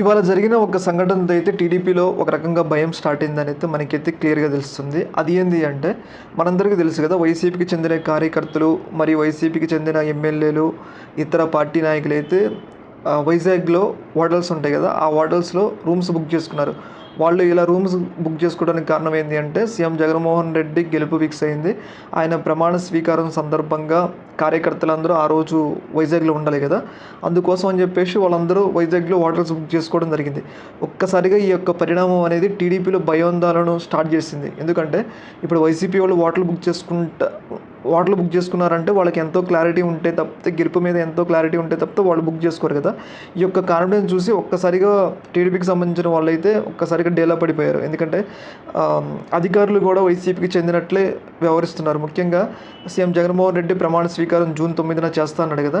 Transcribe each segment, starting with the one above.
ఇవాళ జరిగిన ఒక సంఘటనతో అయితే టీడీపీలో ఒక రకంగా భయం స్టార్ట్ అయిందని అయితే మనకైతే క్లియర్గా తెలుస్తుంది. అది ఏంది అంటే మనందరికీ తెలుసు కదా వైసీపీకి చెందిన కార్యకర్తలు మరియు వైసీపీకి చెందిన ఎమ్మెల్యేలు ఇతర పార్టీ నాయకులు అయితే వైజాగ్లో హోటల్స్ ఉంటాయి కదా ఆ హోటల్స్లో రూమ్స్ బుక్ చేసుకున్నారు. వాళ్ళు ఇలా రూమ్స్ బుక్ చేసుకోవడానికి కారణం ఏంటి అంటే సీఎం జగన్మోహన్ రెడ్డి గెలుపు ఫిక్స్ అయింది. ఆయన ప్రమాణ స్వీకారం సందర్భంగా కార్యకర్తలందరూ ఆ రోజు వైజాగ్లో ఉండాలి కదా. అందుకోసం అని చెప్పేసి వాళ్ళందరూ వైజాగ్లో హోటల్స్ బుక్ చేసుకోవడం జరిగింది. ఒక్కసారిగా ఈ యొక్క పరిణామం అనేది టీడీపీలో భయోందాలను స్టార్ట్ చేసింది. ఎందుకంటే ఇప్పుడు వైసీపీ వాళ్ళు హోటల్ బుక్ చేసుకుంటా హోటల్ బుక్ చేసుకున్నారంటే వాళ్ళకి ఎంతో క్లారిటీ ఉంటే తప్పితే గెలుపు మీద ఎంతో క్లారిటీ ఉంటే తప్పితే వాళ్ళు బుక్ చేసుకోరు కదా. ఈ యొక్క కాన్ఫిడెన్స్ చూసి ఒక్కసారిగా టీడీపీకి సంబంధించిన వాళ్ళైతే ఒక్కసారిగా డేలా పడిపోయారు. ఎందుకంటే అధికారులు కూడా వైసీపీకి చెందినట్లే వ్యవహరిస్తున్నారు. ముఖ్యంగా సీఎం జగన్మోహన్ రెడ్డి ప్రమాణ స్వీకారం జూన్ తొమ్మిదిన చేస్తా అన్నాడు కదా.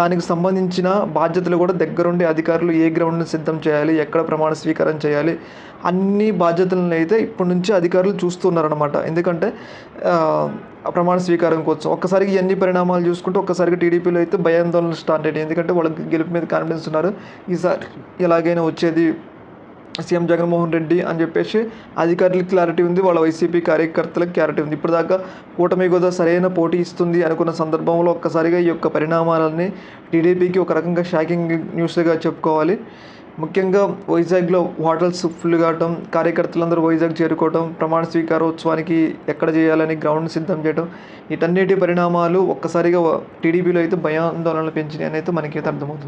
దానికి సంబంధించిన బాధ్యతలు కూడా దగ్గరుండి అధికారులు ఏ గ్రౌండ్ని సిద్ధం చేయాలి ఎక్కడ ప్రమాణ స్వీకారం చేయాలి అన్ని బాధ్యతలను అయితే ఇప్పటి నుంచి అధికారులు చూస్తున్నారనమాట ఎందుకంటే ప్రమాణ స్వీకారం కోసం ఒక్కసారికి ఎన్ని పరిణామాలు చూసుకుంటే ఒక్కసారికి టీడీపీలో అయితే భయాందోళన స్టార్ట్ అయ్యాయి ఎందుకంటే వాళ్ళకి గెలుపు మీద కాన్ఫిడెన్స్ ఉన్నారు. ఈసారి ఎలాగైనా వచ్చేది సీఎం జగన్మోహన్ రెడ్డి అని చెప్పేసి అధికారులకు క్లారిటీ ఉంది. వాళ్ళ వైసీపీ కార్యకర్తలకు క్లారిటీ ఉంది. ఇప్పటిదాకా కూటమి గోదా సరైన పోటీ ఇస్తుంది అనుకున్న సందర్భంలో ఒక్కసారిగా ఈ యొక్క పరిణామాలన్నీ టీడీపీకి ఒక రకంగా షాకింగ్ న్యూస్గా చెప్పుకోవాలి. ముఖ్యంగా వైజాగ్లో హోటల్స్ ఫుల్ కావటం కార్యకర్తలందరూ వైజాగ్ చేరుకోవటం ప్రమాణ స్వీకారోత్సవానికి ఎక్కడ చేయాలని గ్రౌండ్ సిద్ధం చేయడం వీటన్నిటి పరిణామాలు ఒక్కసారిగా టీడీపీలో అయితే భయాందోళనలు పెంచినాయి అని అయితే మనకైతే అర్థమవుతుంది.